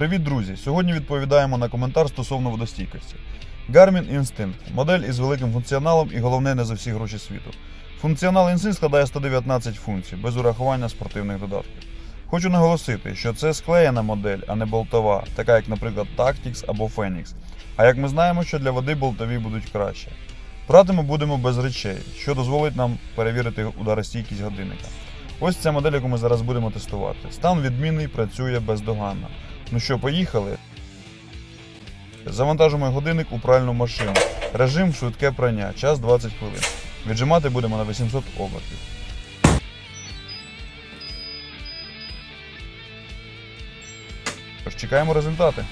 Привіт, друзі! Сьогодні відповідаємо на коментар стосовно водостійкості. Garmin Instinct модель із великим функціоналом і головне не за всі гроші світу. Функціонал Instinct складає 119 функцій, без урахування спортивних додатків. Хочу наголосити, що це склеєна модель, а не болтова, така як, наприклад, Tactics або Phoenix. А як ми знаємо, що для води болтові будуть краще. Брати ми будемо без речей, що дозволить нам перевірити ударостійкість годинника. Ось ця модель, яку ми зараз будемо тестувати. Стан відмінний, працює бездоганно. Ну що, поїхали? Завантажимо годинник у пральну машину. Режим швидке прання, час 20 хвилин. Віджимати будемо на 800 обертів. Тож чекаємо результати.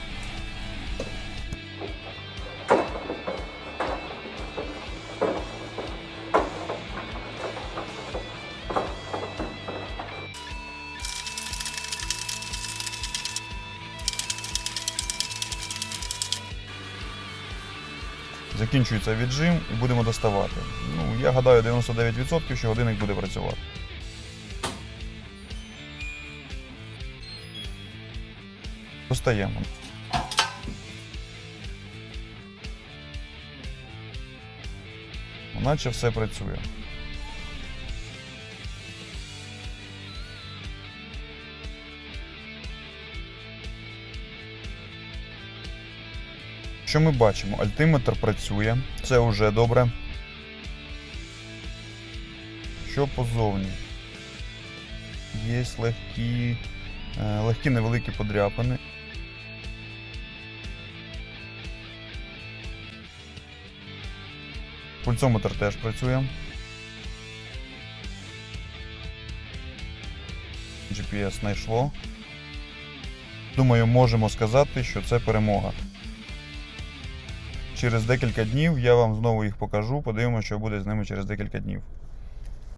Закінчується віджим і будемо доставати. Ну, я гадаю 99%, що годинник буде працювати. Достаємо. Наче все працює. Що ми бачимо? Альтиметр працює, це вже добре. Що позовні? Є легкі, е, легкі невеликі подряпини. Пульсометр теж працює. GPS знайшло. Думаю, можемо сказати, що це перемога. Через декілька днів я вам знову їх покажу, подивимося, що буде з ними через декілька днів.